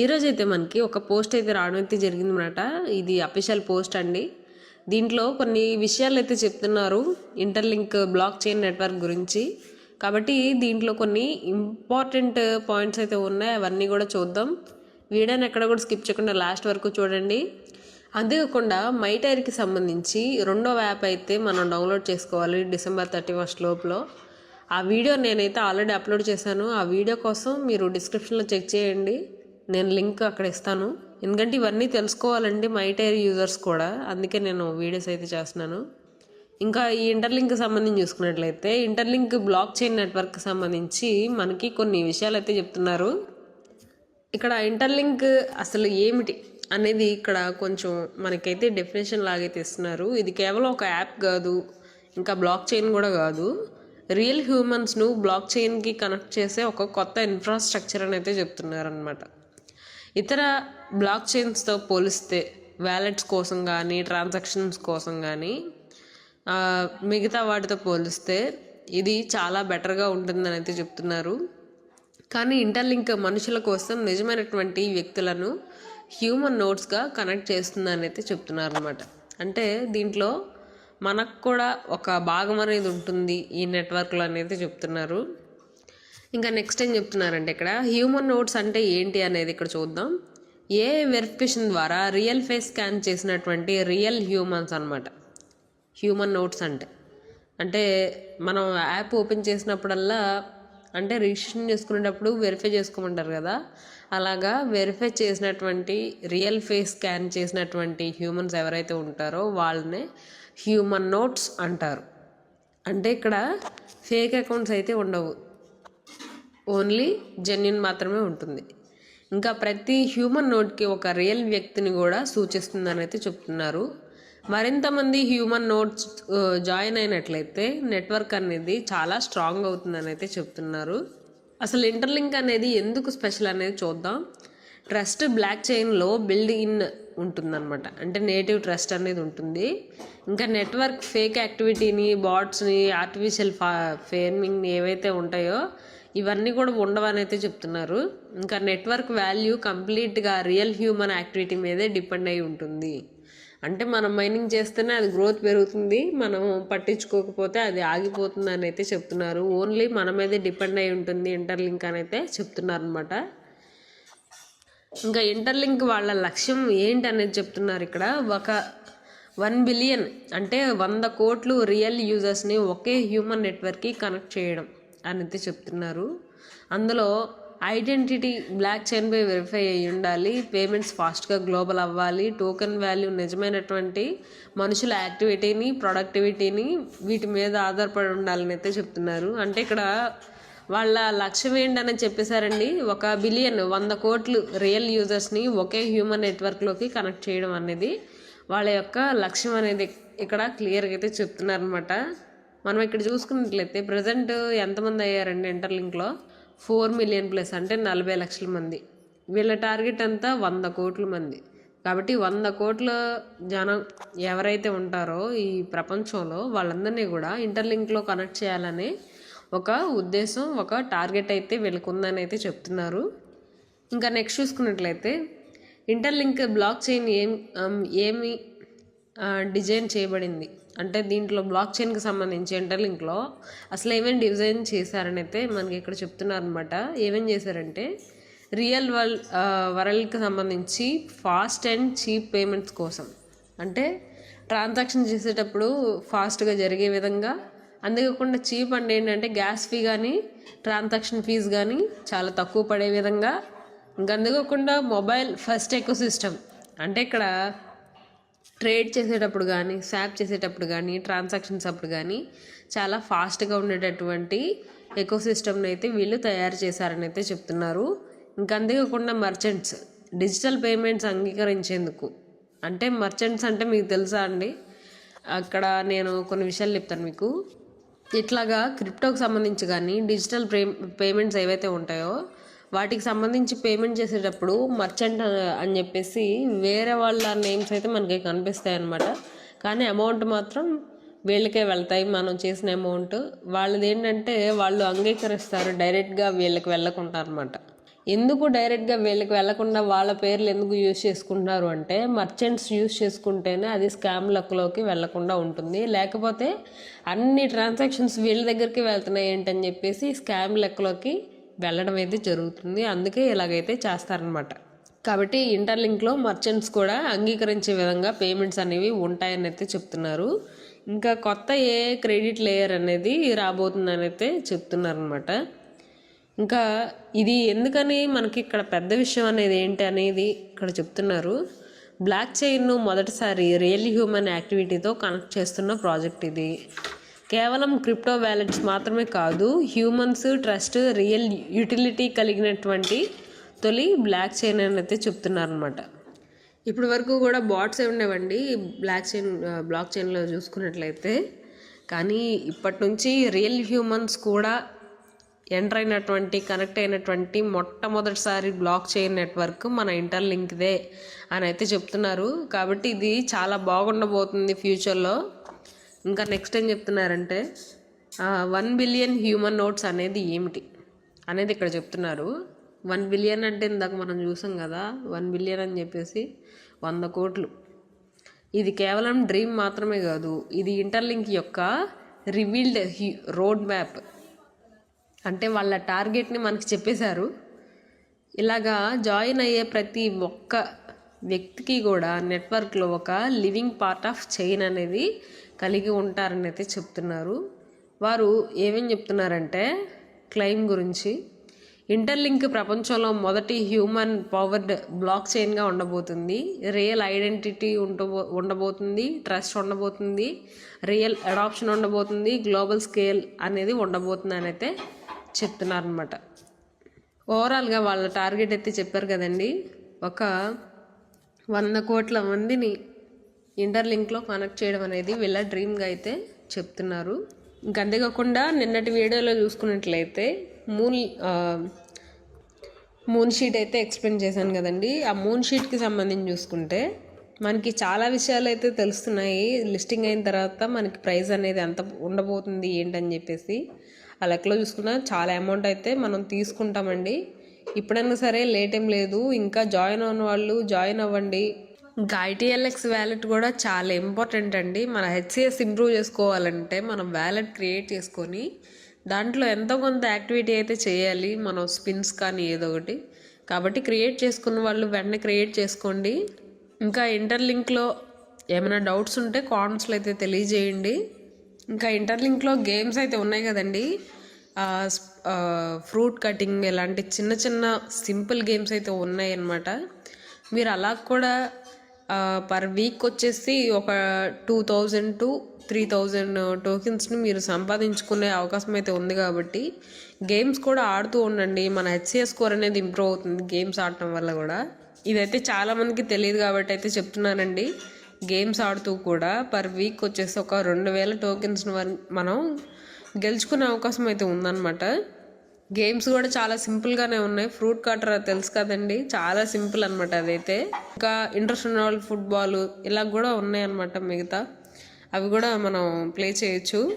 ఈరోజు అయితే మనకి ఒక పోస్ట్ అయితే రావడం అయితే జరిగిందన్నమాట. ఇది అఫీషియల్ పోస్ట్ అండి. దీంట్లో కొన్ని విషయాలు అయితే చెప్తున్నారు ఇంటర్లింక్ బ్లాక్ చైన్ నెట్వర్క్ గురించి. కాబట్టి దీంట్లో కొన్ని ఇంపార్టెంట్ పాయింట్స్ అయితే ఉన్నాయి. అవన్నీ కూడా చూద్దాం. వీడియోని ఎక్కడ కూడా స్కిప్ చేయకుండా లాస్ట్ వరకు చూడండి. అంతేకాకుండా మైటైర్కి సంబంధించి రెండో యాప్ అయితే మనం డౌన్లోడ్ చేసుకోవాలి డిసెంబర్ థర్టీ ఫస్ట్ లోపల. ఆ వీడియో నేనైతే ఆల్రెడీ అప్లోడ్ చేశాను. ఆ వీడియో కోసం మీరు డిస్క్రిప్షన్లో చెక్ చేయండి. నేను లింక్ అక్కడ ఇస్తాను. ఎందుకంటే ఇవన్నీ తెలుసుకోవాలండి మై టైర్ యూజర్స్ కూడా. అందుకే నేను వీడియోస్ అయితే చేస్తున్నాను. ఇంకా ఈ ఇంటర్లింక్ సంబంధించి చూసుకున్నట్లయితే ఇంటర్లింక్ బ్లాక్ చైన్ నెట్వర్క్ సంబంధించి మనకి కొన్ని విషయాలు అయితే చెప్తున్నారు. ఇక్కడ ఇంటర్లింక్ అసలు ఏమిటి అనేది ఇక్కడ కొంచెం మనకైతే డెఫినేషన్ లాగైతే ఇస్తున్నారు. ఇది కేవలం ఒక యాప్ కాదు ఇంకా బ్లాక్ చైన్ కూడా కాదు. రియల్ హ్యూమన్స్ను బ్లాక్ చైన్కి కనెక్ట్ చేసే ఒక కొత్త ఇన్ఫ్రాస్ట్రక్చర్ అని అయితే చెప్తున్నారు అనమాట ఇతర బ్లాక్ చైన్స్తో పోలిస్తే వ్యాలెట్స్ కోసం కానీ ట్రాన్సాక్షన్స్ కోసం కానీ మిగతా వాటితో పోలిస్తే ఇది చాలా బెటర్గా ఉంటుందని అయితే చెప్తున్నారు. కానీ ఇంటర్లింక్ మనుషుల కోసం నిజమైనటువంటి వ్యక్తులను హ్యూమన్ నోట్స్గా కనెక్ట్ చేస్తుందని అయితే చెప్తున్నారు అనమాట అంటే దీంట్లో మనకు కూడా ఒక భాగం అనేది ఉంటుంది ఈ నెట్వర్క్లో అనేది చెప్తున్నారు. ఇంకా నెక్స్ట్ ఏం చెప్తున్నారంటే ఇక్కడ హ్యూమన్ నోట్స్ అంటే ఏంటి అనేది ఇక్కడ చూద్దాం. ఏ వెరిఫికేషన్ ద్వారా రియల్ ఫేస్ స్కాన్ చేసినటువంటి రియల్ హ్యూమన్స్ అనమాట హ్యూమన్ నోట్స్ అంటే. అంటే మనం యాప్ ఓపెన్ చేసినప్పుడల్లా అంటే రిజిస్ట్రేషన్ చేసుకునేటప్పుడు వెరిఫై చేసుకోమంటారు కదా. అలాగా వెరిఫై చేసినటువంటి రియల్ ఫేస్ స్కాన్ చేసినటువంటి హ్యూమన్స్ ఎవరైతే ఉంటారో వాళ్ళనే హ్యూమన్ నోట్స్ అంటారు. అంటే ఇక్కడ ఫేక్ అకౌంట్స్ అయితే ఉండవు. ఓన్లీ జెన్యున్ మాత్రమే ఉంటుంది. ఇంకా ప్రతి హ్యూమన్ నోట్కి ఒక రియల్ వ్యక్తిని కూడా సూచిస్తుందని అయితే చెప్తున్నారు మరింతమంది హ్యూమన్ నోట్స్ జాయిన్ అయినట్లయితే నెట్వర్క్ అనేది చాలా స్ట్రాంగ్ అవుతుందని అయితే చెప్తున్నారు. అసలు ఇంటర్లింక్ అనేది ఎందుకు స్పెషల్ అనేది చూద్దాం. ట్రస్ట్ బ్లాక్ చైన్లో బిల్డ్ ఇన్ ఉంటుందన్నమాట. అంటే నేటివ్ ట్రస్ట్ అనేది ఉంటుంది. ఇంకా నెట్వర్క్ ఫేక్ యాక్టివిటీని బాట్స్ని ఆర్టిఫిషియల్ ఫా ఫేర్మింగ్ని ఏవైతే ఉంటాయో ఇవన్నీ కూడా ఉండవని అయితే చెప్తున్నారు. ఇంకా నెట్వర్క్ వాల్యూ కంప్లీట్గా రియల్ హ్యూమన్ యాక్టివిటీ మీదే డిపెండ్ అయి ఉంటుంది. అంటే మనం మైనింగ్ చేస్తేనే అది గ్రోత్ పెరుగుతుంది. మనం పట్టించుకోకపోతే అది ఆగిపోతుంది అని అయితే చెప్తున్నారు. ఓన్లీ మన మీదే డిపెండ్ అయి ఉంటుంది ఇంటర్లింక్ అని అయితే చెప్తున్నారు అనమాట ఇంకా ఇంటర్లింక్ వాళ్ళ లక్ష్యం ఏంటి అనేది చెప్తున్నారు ఇక్కడ. ఒక వన్ బిలియన్ అంటే వంద కోట్లు రియల్ యూజర్స్ని ఒకే హ్యూమన్ నెట్వర్క్కి కనెక్ట్ చేయడం అనేది చెప్తున్నారు. అందులో ఐడెంటిటీ బ్లాక్ చైన్పై వెరిఫై అయ్యి ఉండాలి పేమెంట్స్ ఫాస్ట్గా గ్లోబల్ అవ్వాలి టోకెన్ వాల్యూ నిజమైనటువంటి మనుషుల యాక్టివిటీని ప్రొడక్టివిటీని వీటి మీద ఆధారపడి ఉండాలని అయితే చెప్తున్నారు. అంటే ఇక్కడ వాళ్ళ లక్ష్యం ఏంటని చెప్పేశారండి. ఒక బిలియన్ వంద కోట్లు రియల్ యూజర్స్ని ఒకే హ్యూమన్ నెట్వర్క్లోకి కనెక్ట్ చేయడం అనేది వాళ్ళ యొక్క లక్ష్యం అనేది ఇక్కడ క్లియర్గా అయితే చెప్తున్నారనమాట మనం ఇక్కడ చూసుకున్నట్లయితే ప్రజెంట్ ఎంతమంది అయ్యారండి ఇంటర్లింక్లో ఫోర్ మిలియన్ ప్లస్ అంటే నలభై లక్షల మంది. వీళ్ళ టార్గెట్ అంతా వంద కోట్ల మంది. కాబట్టి వంద కోట్ల జనం ఎవరైతే ఉంటారో ఈ ప్రపంచంలో వాళ్ళందరినీ కూడా ఇంటర్లింక్లో కనెక్ట్ చేయాలని ఒక ఉద్దేశం ఒక టార్గెట్ అయితే వీళ్ళకుందని అయితే చెప్తున్నారు. ఇంకా నెక్స్ట్ చూసుకున్నట్లయితే ఇంటర్లింక్ బ్లాక్ చైన్ ఏం ఏమి డిజైన్ చేయబడింది. అంటే దీంట్లో బ్లాక్ చైన్కి సంబంధించి ఇంటర్లింక్లో అసలు ఏమేమి డిజైన్ చేశారని అయితే మనకి ఇక్కడ చెప్తున్నారనమాట. ఏమేం చేశారంటే రియల్ వరల్డ్ వరల్డ్కి సంబంధించి ఫాస్ట్ అండ్ చీప్ పేమెంట్స్ కోసం. అంటే ట్రాన్సాక్షన్ చేసేటప్పుడు ఫాస్ట్గా జరిగే విధంగా అంతేకాకుండా చీప్ అంటే ఏంటంటే గ్యాస్ ఫీ కానీ ట్రాన్సాక్షన్ ఫీజు కానీ చాలా తక్కువ పడే విధంగా. ఇంకా అందుకోకుండా మొబైల్ ఫస్ట్ ఎకో సిస్టమ్ అంటే ఇక్కడ ట్రేడ్ చేసేటప్పుడు కానీ స్వాప్ చేసేటప్పుడు కానీ ట్రాన్సాక్షన్స్ అప్పుడు కానీ చాలా ఫాస్ట్గా ఉండేటటువంటి ఎకో సిస్టమ్ని అయితే వీళ్ళు తయారు చేశారని అయితే చెప్తున్నారు. ఇంకా అంతేకాకుండా మర్చెంట్స్. Digital payments అంగీకరించేందుకు. అంటే మర్చెంట్స్ అంటే మీకు తెలుసా అండి? అక్కడ నేను కొన్ని విషయాలు చెప్తాను మీకు. ఇట్లాగా క్రిప్టోకి సంబంధించి కానీ డిజిటల్ పే పేమెంట్స్ ఏవైతే ఉంటాయో వాటికి సంబంధించి పేమెంట్ చేసేటప్పుడు మర్చెంట్ అని చెప్పేసి వేరే వాళ్ళ నేమ్స్ అయితే మనకి కనిపిస్తాయి అన్నమాట కానీ అమౌంట్ మాత్రం వీళ్ళకే వెళ్తాయి. మనం చేసిన అమౌంట్ వాళ్ళది ఏంటంటే వాళ్ళు అంగీకరిస్తారు. డైరెక్ట్గా వీళ్ళకి వెళ్ళకుండా అనమాట ఎందుకు డైరెక్ట్గా వీళ్ళకి వెళ్ళకుండా వాళ్ళ పేర్లు ఎందుకు యూజ్ చేసుకుంటున్నారు అంటే మర్చెంట్స్ యూజ్ చేసుకుంటేనే అది స్కామ్ లక్లోకి వెళ్ళకుండా ఉంటుంది. లేకపోతే అన్ని ట్రాన్సాక్షన్స్ వీళ్ళ దగ్గరికి వెళ్తున్నాయి ఏంటని చెప్పేసి స్కామ్ లెక్కలోకి వెళ్ళడం అయితే జరుగుతుంది. అందుకే ఇలాగైతే చేస్తారనమాట కాబట్టి ఇంటర్లింక్లో మర్చెంట్స్ కూడా అంగీకరించే విధంగా పేమెంట్స్ అనేవి ఉంటాయని అయితే చెప్తున్నారు. ఇంకా కొత్త ఏ క్రెడిట్ లేయర్ అనేది రాబోతుందని అయితే చెప్తున్నారనమాట ఇంకా ఇది ఎందుకని మనకి ఇక్కడ పెద్ద విషయం అనేది ఏంటి అనేది ఇక్కడ చెప్తున్నారు. బ్లాక్ చైన్ను మొదటిసారి రియల్ హ్యూమన్ యాక్టివిటీతో కనెక్ట్ చేస్తున్న ప్రాజెక్ట్ ఇది. కేవలం క్రిప్టో వ్యాలెట్స్ మాత్రమే కాదు హ్యూమన్స్ ట్రస్ట్ రియల్ యూటిలిటీ కలిగినటువంటి తొలి బ్లాక్ చైన్ అని అయితే చెప్తున్నారనమాట ఇప్పటి వరకు కూడా బాట్స్ ఉండేవండి బ్లాక్ చైన్ బ్లాక్ చైన్లో చూసుకున్నట్లయితే. కానీ ఇప్పటి నుంచి రియల్ హ్యూమన్స్ కూడా ఎంటర్ అయినటువంటి కనెక్ట్ అయినటువంటి మొట్టమొదటిసారి బ్లాక్ చైన్ నెట్వర్క్ మన ఇంటర్లింక్దే అని అయితే చెప్తున్నారు. కాబట్టి ఇది చాలా బాగుండబోతుంది ఫ్యూచర్లో. ఇంకా నెక్స్ట్ ఏం చెప్తున్నారంటే వన్ బిలియన్ హ్యూమన్ నోట్స్ అనేది ఏమిటి అనేది ఇక్కడ చెప్తున్నారు. వన్ బిలియన్ అంటే ఇందాక మనం చూసాం కదా వన్ బిలియన్ అని చెప్పేసి వంద కోట్లు. ఇది కేవలం డ్రీమ్ మాత్రమే కాదు ఇది ఇంటర్లింక్ యొక్క రివీల్డ్ రోడ్ మ్యాప్. అంటే వాళ్ళ టార్గెట్ని మనకి చెప్పేశారు. ఇలాగా జాయిన్ అయ్యే ప్రతి ఒక్క వ్యక్తికి కూడా నెట్వర్క్లో ఒక లివింగ్ పార్ట్ ఆఫ్ చైన్ అనేది కలిగి ఉంటారని అయితే చెప్తున్నారు. వారు ఏమేం చెప్తున్నారంటే క్లెయిమ్ గురించి. ఇంటర్లింక్ ప్రపంచంలో మొదటి హ్యూమన్ పవర్డ్ బ్లాక్ చైన్గా ఉండబోతుంది. రియల్ ఐడెంటిటీ ఉండబో ఉండబోతుంది. ట్రస్ట్ ఉండబోతుంది. రియల్ అడాప్షన్ ఉండబోతుంది. గ్లోబల్ స్కేల్ అనేది ఉండబోతుంది అని అయితే చెప్తున్నారనమాట ఓవరాల్గా వాళ్ళ టార్గెట్ అయితే చెప్పారు కదండి. ఒక వంద కోట్ల మందిని ఇంటర్లింక్లో కనెక్ట్ చేయడం అనేది వీళ్ళ డ్రీమ్గా అయితే చెప్తున్నారు. ఇంక అంతేకాకుండా నిన్నటి వీడియోలో చూసుకున్నట్లయితే మూన్ మూన్ షీట్ అయితే ఎక్స్ప్లెయిన్ చేశాను కదండి. ఆ మూన్ షీట్కి సంబంధించి చూసుకుంటే మనకి చాలా విషయాలు అయితే తెలుస్తున్నాయి. లిస్టింగ్ అయిన తర్వాత మనకి ప్రైస్ అనేది ఎంత ఉండబోతుంది ఏంటని చెప్పేసి. ఆ లెక్కలో చూసుకున్నా చాలా అమౌంట్ అయితే మనం తీసుకుంటామండి. ఇప్పుడైనా సరే లేట్ ఏం లేదు. ఇంకా జాయిన్ అవ్వని వాళ్ళు జాయిన్ అవ్వండి. ఇంకా ఐటీఎల్ఎక్స్ వ్యాలెట్ కూడా చాలా ఇంపార్టెంట్ అండి. మన హెచ్సిఎస్ ఇంప్రూవ్ చేసుకోవాలంటే మనం వ్యాలెట్ క్రియేట్ చేసుకొని దాంట్లో ఎంతో కొంత యాక్టివిటీ అయితే చేయాలి. మనం స్పిన్స్ కానీ ఏదో ఒకటి. కాబట్టి క్రియేట్ చేసుకున్న వాళ్ళు వెంటనే క్రియేట్ చేసుకోండి. ఇంకా ఇంటర్లింక్లో ఏమైనా డౌట్స్ ఉంటే కామెంట్స్లో అయితే తెలియజేయండి. ఇంకా ఇంటర్లింక్లో గేమ్స్ అయితే ఉన్నాయి కదండి. ఫ్రూట్ కటింగ్ ఇలాంటి చిన్న చిన్న సింపుల్ గేమ్స్ అయితే ఉన్నాయి అన్నమాట మీరు అలా కూడా పర్ వీక్ వచ్చేసి ఒక two thousand to three thousand టోకెన్స్ని మీరు సంపాదించుకునే అవకాశం అయితే ఉంది కాబట్టి గేమ్స్ కూడా ఆడుతూ ఉండండి. మన హెచ్సిఎస్ స్కోర్ అనేది ఇంప్రూవ్ అవుతుంది గేమ్స్ ఆడటం వల్ల కూడా. ఇదైతే చాలామందికి తెలియదు కాబట్టి అయితే చెప్తున్నానండి. గేమ్స్ ఆడుతూ కూడా పర్ వీక్ వచ్చేసి ఒక రెండు వేల టోకెన్స్ని మనం గెలుచుకునే అవకాశం అయితే ఉందన్నమాట. గేమ్స్ కూడా చాలా సింపుల్గానే ఉన్నాయి. ఫ్రూట్ కటర్ తెలుసు కదండి. చాలా సింపుల్ అనమాట అదైతే. ఇంకా ఇంటర్నేషనల్ ఫుట్బాల్ ఇలా కూడా ఉన్నాయన్నమాట మిగతా. అవి కూడా మనం ప్లే చేయొచ్చు.